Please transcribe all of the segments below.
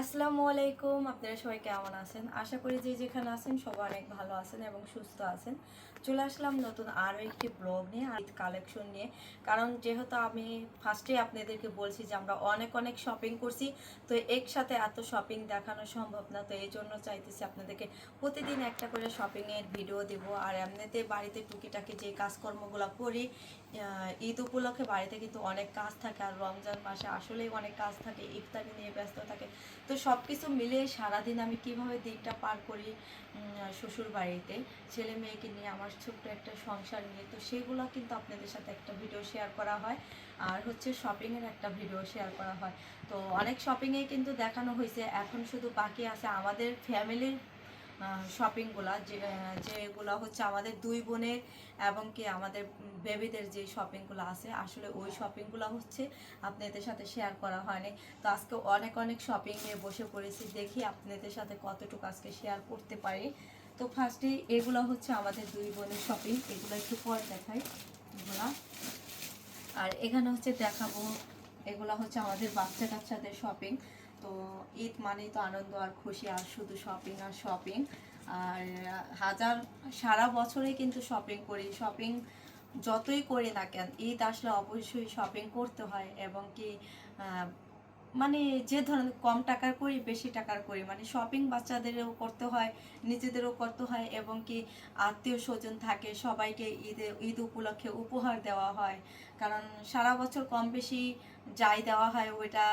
আসসালামু আলাইকুম, আপনারা সবাই কেমন আছেন? আশা করি যে যেখানে আছেন সবাই অনেক ভালো আছেন এবং সুস্থ আছেন। চলে আসলাম নতুন আরও একটি ব্লগ নিয়ে, আর কালেকশন নিয়ে। কারণ যেহেতু আমি ফার্স্টে আপনাদেরকে বলছি যে আমরা অনেক অনেক শপিং করছি, তো একসাথে এত শপিং দেখানো সম্ভব না। তো এই জন্য চাইতেছি আপনাদেরকে প্রতিদিন একটা করে শপিংয়ের ভিডিও দিব। আর এমনিতে বাড়িতে টুকিটাকি যে কাজকর্মগুলো করি ঈদ উপলক্ষে বাড়িতে কিন্তু অনেক কাজ থাকে আর রমজান মাসে আসলেই অনেক কাজ থাকে, ইফতারি নিয়ে ব্যস্ত থাকে। তো সব কিছু মিলে সারাদিন আমি কীভাবে দিনটা পার করি শ্বশুর বাড়িতে, ছেলে মেয়েকে নিয়ে, আমার ছোট্ট একটা সংসার নিয়ে, তো সেগুলো কিন্তু আপনাদের সাথে একটা ভিডিও শেয়ার করা হয়। আর হচ্ছে শপিংয়ের একটা ভিডিও শেয়ার করা হয়। তো অনেক শপিংয়ে কিন্তু দেখানো হয়েছে, এখন শুধু বাকি আছে আমাদের ফ্যামিলির শপিংগুলা যে যেগুলো হচ্ছে আমাদের দুই বোনের এবং কি আমাদের বেবিদের যে শপিংগুলো আছে, আসলে ওই শপিংগুলো হচ্ছে আপনাদের সাথে শেয়ার করা হয়নি। তো আজকে অনেক অনেক শপিং নিয়ে বসে পড়েছি, দেখি আপনাদের সাথে কতটুকু আজকে শেয়ার করতে পারি। তো ফার্স্টে এগুলো হচ্ছে আমাদের দুই বোনের শপিং এগুলো একটু পরে দেখাই এগুলা। আর এখানে হচ্ছে দেখাবো, এগুলো হচ্ছে আমাদের বাচ্চা কাচ্চাদের শপিং তো ঈদ মানেই তো আনন্দ আর খুশি আর শুধু শপিং আর শপিং আর হাজার, সারা বছরে কিন্তু শপিং করি। শপিং যতই করি না কেন, ঈদ আসলে অবশ্যই শপিং করতে হয় এবং কি মানে যে ধরনের কম টাকার করি, বেশি টাকার করি। মানে শপিং বাচ্চাদেরও করতে হয়, নিজেদেরও করতে হয় এবং কি আত্মীয় স্বজন থাকে, সবাইকে ঈদে, ঈদ উপলক্ষে উপহার দেওয়া হয়। কারণ সারা বছর কম বেশি যাই দেওয়া হয় ওইটা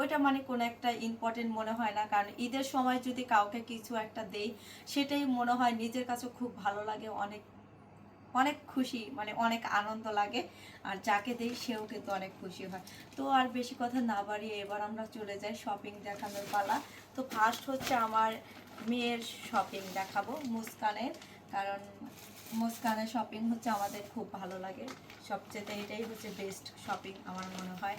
ওইটা মানে কোনো একটা ইম্পর্টেন্ট মনে হয় না। কারণ ঈদের সময় যদি কাউকে কিছু একটা দেই, সেটাই মনে হয় নিজের কাছে খুব ভালো লাগে, অনেক অনেক খুশি মানে অনেক আনন্দ লাগে। আর যাকে দেই, সেও কিন্তু অনেক খুশি হয়। তো আর বেশি কথা না বাড়িয়ে এবার আমরা চলে যাই শপিং দেখানোর পালা। তো ফার্স্ট হচ্ছে আমার মেয়ের শপিং দেখাবো, মুস্কানের। কারণ মুস্কানের শপিং হচ্ছে আমাদের খুব ভালো লাগে। সবচেয়ে এটাই হচ্ছে বেস্ট শপিং আমার মনে হয়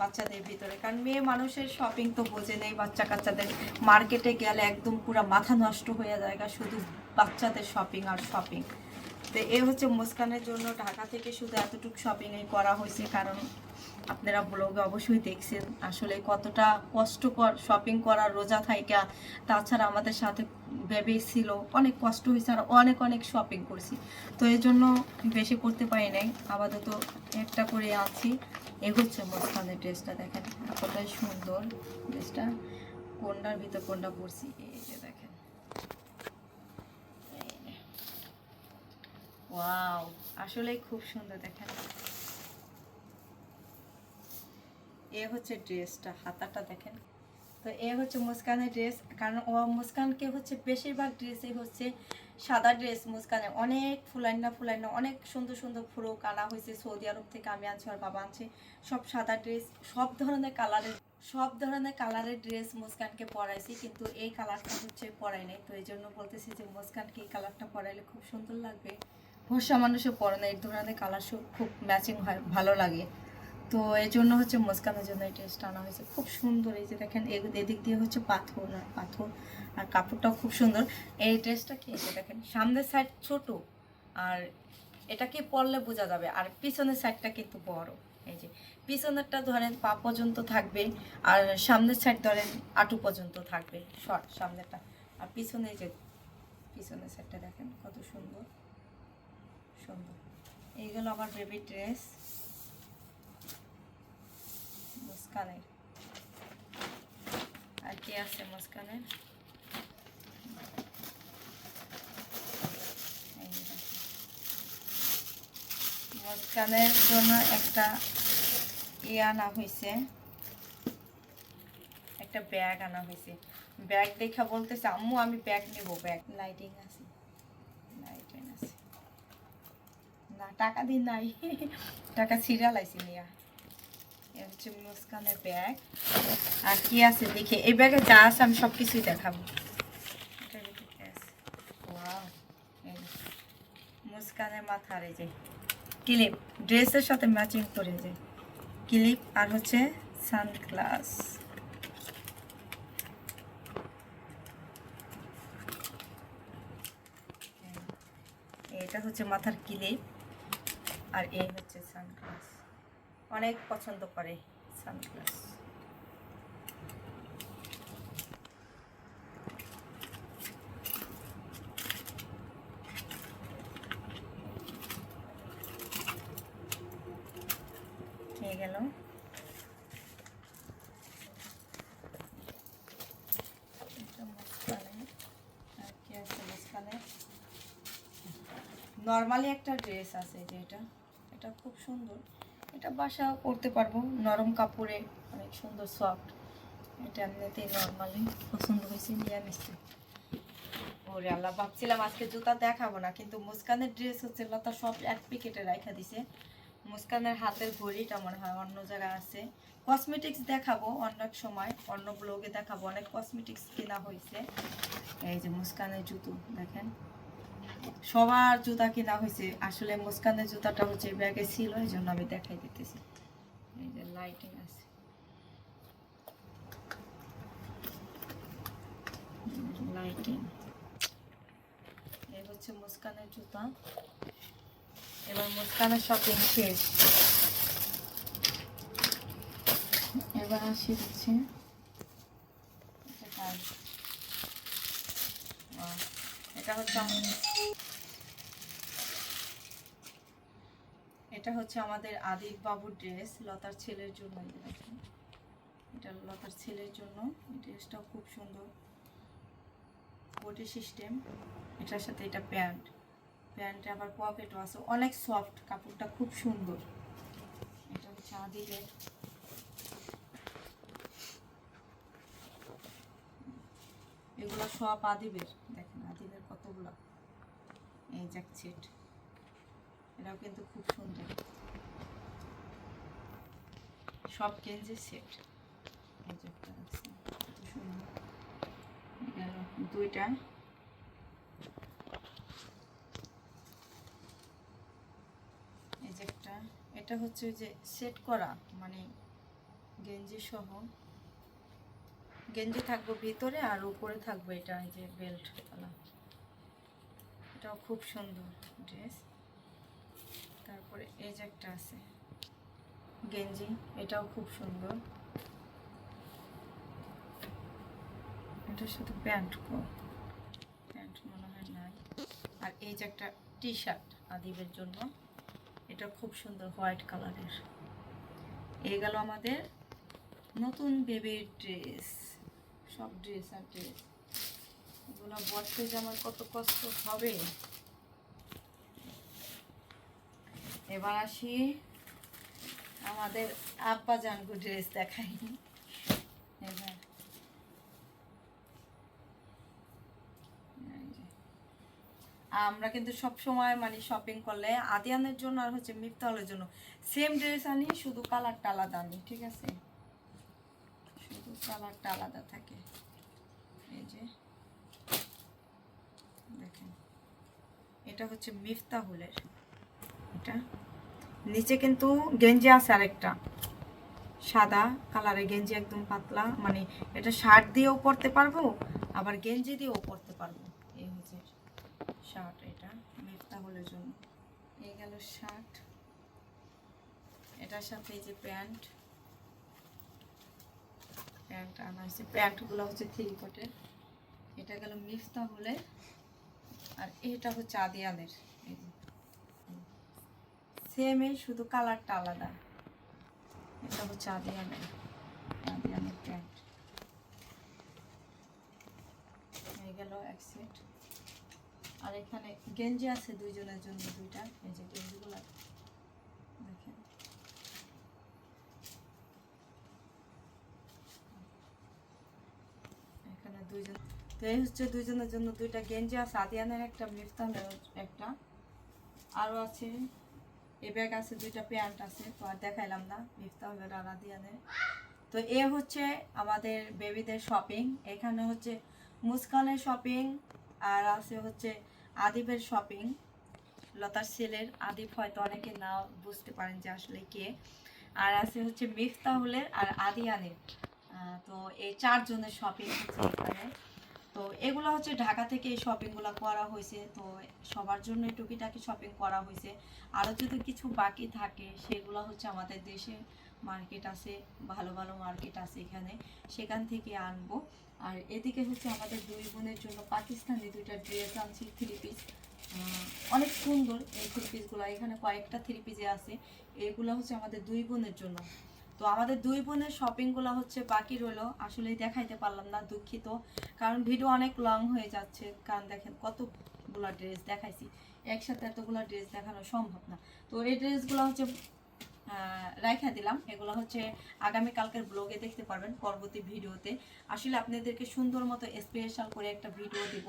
বাচ্চাদের ভিতরে। কারণ মেয়ে মানুষের শপিং তো বোঝে নেই বাচ্চা কাচ্চাদের মার্কেটে গেলে একদম পুরো মাথা নষ্ট হয়ে যায় শুধু বাচ্চাদের শপিং আর শপিং তো, এ হচ্ছে মুস্কানের জন্য ঢাকা থেকে শুধু এতটুকু শপিং করা হয়েছে, কারণ আপনারা ব্লগে অবশ্যই দেখছেন আসলে কতটা কষ্টকর শপিং করা রোজা থাইকা। তাছাড়া আমাদের সাথে বেবি ছিল, অনেক কষ্ট হয়েছে আর অনেক অনেক শপিং করছি। তো এই জন্য বেশি করতে পারি নাই, আপাতত একটা করে আছি এ হচ্ছে মুস্কানের ড্রেসটা, দেখেন এতটাই সুন্দর। ড্রেসটা কোনটার ভিতর কোনটা পরছি, এই যে দেখেন। ওয়াও আসলেই খুব সুন্দর, দেখেন। এ হচ্ছে ড্রেসটা, হাতাটা দেখেন। তো এ হচ্ছে মুস্কানের ড্রেস, কারণ ও মুস্কানকে হচ্ছে বেশিরভাগ ড্রেসই হচ্ছে সাদা ড্রেস মুস্কানের। অনেক ফুলাইনা ফুলাইনা, অনেক সুন্দর সুন্দর ফ্রক আনা হয়েছে। সৌদি আরব থেকে আমি আনছি আর বাবা আনছে। সব সাদা ড্রেস, সব ধরনের কালারের, সব ধরনের কালারের ড্রেস মুস্কানকে পরাইছি, কিন্তু এই কালারটা হচ্ছে পরাই নাই। তো এই জন্য বলতেছি যে মুস্কানকে এই কালারটা পরাইলে খুব সুন্দর লাগবে। ভরসা মানুষও পরে না, এই ধরনের কালার খুব ম্যাচিং হয়, ভালো লাগে। তো এই জন্য হচ্ছে মুস্কানের জন্য এই ড্রেসটা আনা হয়েছে। খুব সুন্দর, এই যে দেখেন এদিক দিয়ে হচ্ছে পাথর, আর পাথর আর কাপড়টাও খুব সুন্দর। এই ড্রেসটা কি দেখেন, সামনের সাইড ছোট, আর এটাকে পরলে বোঝা যাবে, আর পিছনের সাইডটা কিন্তু বড়। এই যে, পিছনেরটা ধরেন পা পর্যন্ত থাকবে, আর সামনের সাইড ধরেন আটু পর্যন্ত থাকবে শর্ট সামনেরটা। আর পিছনে যে, পিছনের সাইডটা দেখেন, কত সুন্দর। সুন্দর। এইগুলো আমার বেবি ড্রেস মুস্কানের। আর কি আছে মুস্কানের? মুস্কানের জন্য একটা ই আনা হয়েছে একটা ব্যাগ আনা হয়েছে ব্যাগ দেখা বলতেছে, আম্মু, আমি ব্যাগ নেব, ব্যাগ। লাইটিং আছে লাইটিং আছে না টাকা দিন নাই। টাকা ছিঁড়া লাইছি নিয়া হচ্ছে মুস্কানের ব্যাগ আর কি আছে দেখে। এই ব্যাগে যা আছে আমি সব কিছুই দেখাবো। মুস্কানের মাথার এই যে ক্লিপ ড্রেসের সাথে ম্যাচিং করে যে ক্লিপ আর হচ্ছে সানগ্লাস এটা হচ্ছে মাথার ক্লিপ আর এই হচ্ছে সানগ্লাস। অনেক পছন্দ করে সানগ্লাস। হয়ে গেল। নর্মালি একটা ড্রেস আছে যেটা এটা খুব সুন্দর। এটা বাসা করতে পারব। নরম কাপড়ে অনেক সুন্দর সফট এটা এমনিতেই নর্মালি পছন্দ হয়েছে, নিয়ে নিচ্ছি ওরে আল্লাহ, ভাবছিলাম আজকে জুতা দেখাবো না, কিন্তু মুস্কানের ড্রেস হচ্ছে লতা সব এক প্যাকেটে রাখা দিছে। মুস্কানের হাতের ঘড়িটা মনে হয় অন্য জায়গায় আছে। কসমেটিক্স দেখাবো অনেক সময়, অন্য ব্লগে দেখাবো। অনেক কসমেটিক্স কেনা হয়েছে। এই যে মুস্কানের জুতো, দেখেন। সবার জুতা কেনা হয়েছে। আসলে মুস্কানের জুতাটা হচ্ছে ব্যাগে ছিল, এই জন্য আমি দেখাই দিতেছি। এই যে লাইটিং আছে। লাইটিং এই হচ্ছে মুস্কানের জুতা। এবার মুস্কানের শপিং শেষ। এবার আসি হচ্ছে? এটা হচ্ছে এটা হচ্ছে আমাদের আদিব বাবুর ড্রেস লতার ছেলের জন্য। এটা লতার ছেলের জন্য। ড্রেসটাও খুব সুন্দর। বডি সিস্টেম এটার সাথে এটা প্যান্ট। প্যান্টে আবার পকেটও আছে। অনেক সফট কাপড়টা খুব সুন্দর। এটা হচ্ছে আদিবের এগুলো সব আদিবের জ্যাক সেট এটাও কিন্তু খুব সুন্দর। সব গেঞ্জির সেট। দুইটা। এই যে একটা। এটা হচ্ছে যে সেট করা মানে গেঞ্জি সহ। গেঞ্জি থাকব ভিতরে আর উপরে থাকব এটা যে বেল্ট। এটাও খুব সুন্দর ড্রেস। তারপরে এই যে একটা আছে, গেঞ্জি, এটাও খুব সুন্দর। এটার সাথে প্যান্ট প্যান্ট মনে হয় নাই। আর এই যে একটা টি শার্ট আদিবের জন্য, এটা খুব সুন্দর হোয়াইট কালারের। এই গেল আমাদের নতুন বেবির ড্রেস। সব ড্রেস আর ড্রেস। এগুলো বসতে যে আমার কত কষ্ট হবে। এবার আসি আমাদের আব্বা জানগু ড্রেস দেখাই। এবার। আমরা কিন্তু সব সময় মানে শপিং করলে আদিয়ানের জন্য আর হচ্ছে মিফতাহলের জন্য সেম ড্রেস আনি, শুধু কালারটা আলাদা আনি, ঠিক আছে? শুধু কালারটা আলাদা থাকে। এই যে দেখেন এটা হচ্ছে মিফতাহুলের। এটা। নিচে কিন্তু গেঞ্জি আছে আরেকটা। সাদা কালারের গেঞ্জি একদম পাতলা। মানে এটা শার্ট দিয়েও পরতে পারব, আবার গেঞ্জি দিয়েও পরতে পারব। এই হচ্ছে শার্ট এটা, মিফতাহুলের জন্য। এই গেল শার্ট। এটার সাথে এই যে প্যান্ট। প্যান্ট আনা হয়েছে প্যান্টগুলো হচ্ছে থ্রি কোটের। এটা গেল মিফতা মিফতাহুলের। আর এটা হচ্ছে আদিয়ানের এই সেমই শুধু কালারটা আলাদা। এটা হচ্ছে আদিয়ানের আদিয়ানের প্যান্ট হয়ে গেল এক সেট আর এখানে গেঞ্জি আছে দুইজনের জন্য দুইটা এই যে গেঞ্জিগুলো দেখেন এখানে দুইজন তো এই হচ্ছে দুইজনের জন্য দুইটা গেঞ্জি আছে। আদিয়ানের একটা মিফতানের একটা। আরও আছে। এ ব্যাগ আছে, দুইটা প্যান্ট আছে। তো আর দেখাইলাম না মিফতাহুলের আর আদিয়ানের। তো এ হচ্ছে আমাদের বেবিদের শপিং এখানে হচ্ছে মুস্কানের শপিং আর আছে হচ্ছে আদিবের শপিং লতার ছেলের, আদিব হয়তো অনেকে না বুঝতে পারেন যে আসলে কে। আর আছে হচ্ছে মিফতাহুলের আর আদিয়ানের। তো এই চারজনের শপিং হচ্ছে এখানে। তো এগুলো হচ্ছে ঢাকা থেকে এই শপিংগুলো করা হয়েছে। তো সবার জন্য টুকিটাকি শপিং করা হয়েছে। আরও যদি কিছু বাকি থাকে, সেগুলো হচ্ছে আমাদের দেশে মার্কেট আছে, ভালো ভালো মার্কেট আছে এখানে। সেখান থেকে আনব। আর এদিকে হচ্ছে আমাদের দুই বোনের জন্য পাকিস্তানি দুইটা ড্রেস আনছি থ্রি পিস অনেক সুন্দর এই থ্রি পিসগুলো এখানে কয়েকটা থ্রি পিসে আছে। এগুলো হচ্ছে আমাদের দুই বোনের জন্য। তো আমাদের দুই বোনের শপিংগুলো হচ্ছে বাকি রইল। আসলে দেখাইতে পারলাম না, দুঃখিত। কারণ ভিডিও অনেক লং হয়ে যাচ্ছে। কারণ দেখেন কতগুলো ড্রেস দেখাইছি। একসাথে এতগুলো ড্রেস দেখানো সম্ভব না। তো এই ড্রেসগুলো হচ্ছে রাইখা দিলাম। এগুলো হচ্ছে আগামী কালকের ব্লগে দেখতে পারবেন, পরবর্তী ভিডিওতে আসলে আপনাদেরকে সুন্দর মতো স্পেশাল করে একটা ভিডিও দিব।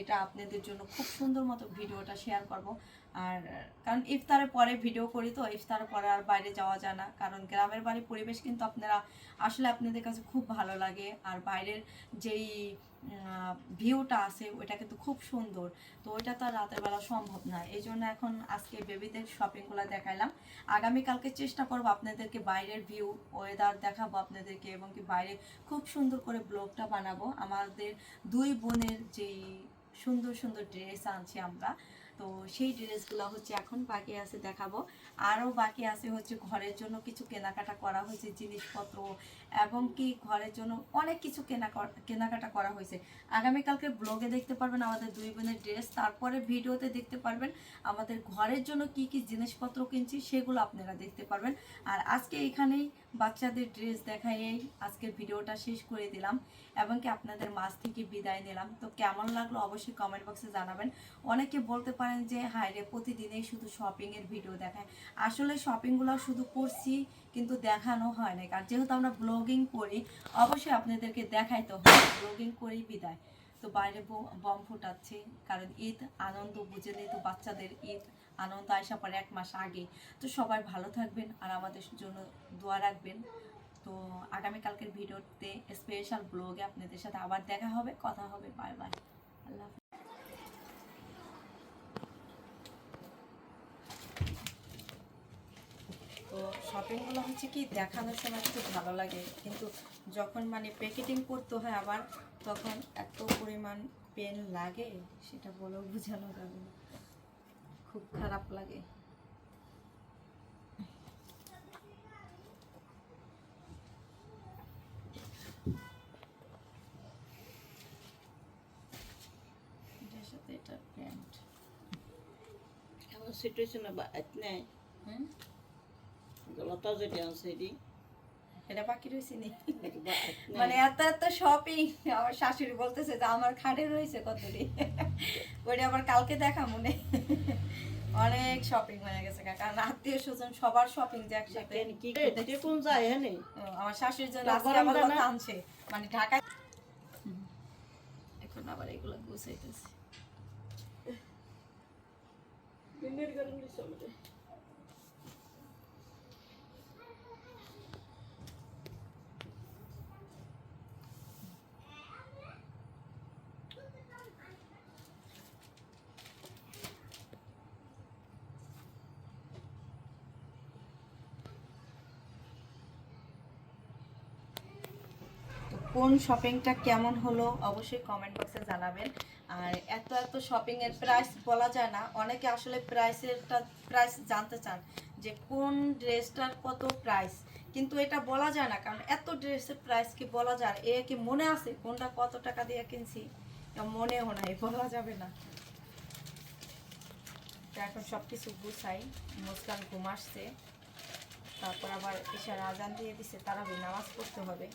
এটা আপনাদের জন্য খুব সুন্দর মতো ভিডিওটা শেয়ার করব। আর কারণ ইফতারের পরে ভিডিও করি তো, ইফতারের পরে আর বাইরে যাওয়া যায় না। কারণ গ্রামের বাড়ির পরিবেশ কিন্তু আপনারা, আসলে আপনাদের কাছে খুব ভালো লাগে। আর বাইরের যেই ভিউটা আছে, ওইটা কিন্তু খুব সুন্দর। তো ওইটা তো রাতের বেলা সম্ভব না। এই জন্য এখন আজকে বেবিদের শপিংগুলো দেখাইলাম। আগামীকালকে চেষ্টা করব আপনাদেরকে বাইরের ভিউ ওয়েদার দেখাবো আপনাদেরকে, এবং কি বাইরে খুব সুন্দর করে ব্লগটা বানাবো। আমাদের দুই বোনের যেই সুন্দর সুন্দর ড্রেস আনছি আমরা তো সেই ড্রেসগুলো হচ্ছে এখন বাকি আছে দেখাবো। আরও বাকি আছে হচ্ছে ঘরের জন্য কিছু কেনাকাটা করা হয়েছে, জিনিসপত্র এবং কি ঘরের জন্য অনেক কিছু কেনা কেনাকাটা করা হয়েছে। আগামীকালকে ব্লগে দেখতে পারবেন আমাদের দুই বোনের ড্রেস, তারপরে ভিডিওতে দেখতে পারবেন আমাদের ঘরের জন্য কি কি জিনিসপত্র কিনছি সেগুলো আপনারা দেখতে পারবেন। আর আজকে এখানেই বাচ্চাদের ড্রেস দেখাইয়েই আজকের ভিডিওটা শেষ করে দিলাম এবং কি আপনাদের মাঝ থেকে বিদায় নিলাম। তো কেমন লাগল অবশ্যই কমেন্ট বক্সে জানাবেন। অনেকে বলতে পারেন যে, হায় রে, প্রতিদিনেই শুধু শপিংয়ের ভিডিও দেখায়। আসলে শপিংগুলো শুধু করছি কিন্তু দেখানো হয় না কারণ যেহেতু আমরা ব্লগিং করি, অবশ্যই আপনাদেরকে দেখাইতে হয়। ব্লগিং করি বিদায়। তো বাইরে বম ফুটাচ্ছে। কারণ ঈদ আনন্দ, বুঝে নেই তো বাচ্চাদের ঈদ। আনন্দ আসা পরে এক মাস আগে। তো সবাই ভালো থাকবেন আর আমাদের জন্য দোয়া রাখবেন। তো আগামীকালকের ভিডিওতে স্পেশাল ব্লগে আপনাদের সাথে আবার দেখা হবে, কথা হবে। Bye bye Allah. তো শপিংগুলো হচ্ছে কি, দেখানোর সময় একটু ভালো লাগে। কিন্তু যখন মানে প্যাকেটিং করতে হয় আবার, তখন এত পরিমাণ পেন লাগে, সেটা বলেও বোঝানো যাবে না। খুব খারাপ লাগে। সাথে এটা প্যান্ট। বাদ নেই? এটি। এটা বাকি রয়েছে নি? মানে এত এত শপিং আমার শাশুড়ি বলতেছে যে আমার খাটে রয়েছে কতটি ওইটা আবার কালকে দেখা মনে। অনেক শপিং হয়ে গেছে কাকা কারণ আত্মীয় স্বজন সবার শপিং যে একসাথে। কোন যায় হ্যাঁ নে? আমার শাশুড়ির জন্য আজকে আমার আবার কথা আনছে। মানে ঢাকায় এখন আবার এগুলো গুছাইতেছে। কোন শপিংটা কেমন হলো, অবশ্যই কমেন্ট বক্সে জানাবেন। আর এত এত শপিং এর প্রাইস বলা যায় না, অনেকে আসলে প্রাইসেরটা প্রাইস জানতে চান যে কোন ড্রেসটার কত প্রাইস কিন্তু এটা বলা যায় না, কারণ এত ড্রেসের প্রাইস কি বলা যায়? এ কি মনে আছে কোনটা কত টাকা দিয়ে কিনছি? মনেও নাই, বলা যাবে না। এখন সব কিছু গুছাই, মুসকান ঘুম আসছে। তারপর আবার এসার আজান দিয়ে দিছে, তারাবি নামাজ পড়তে হবে।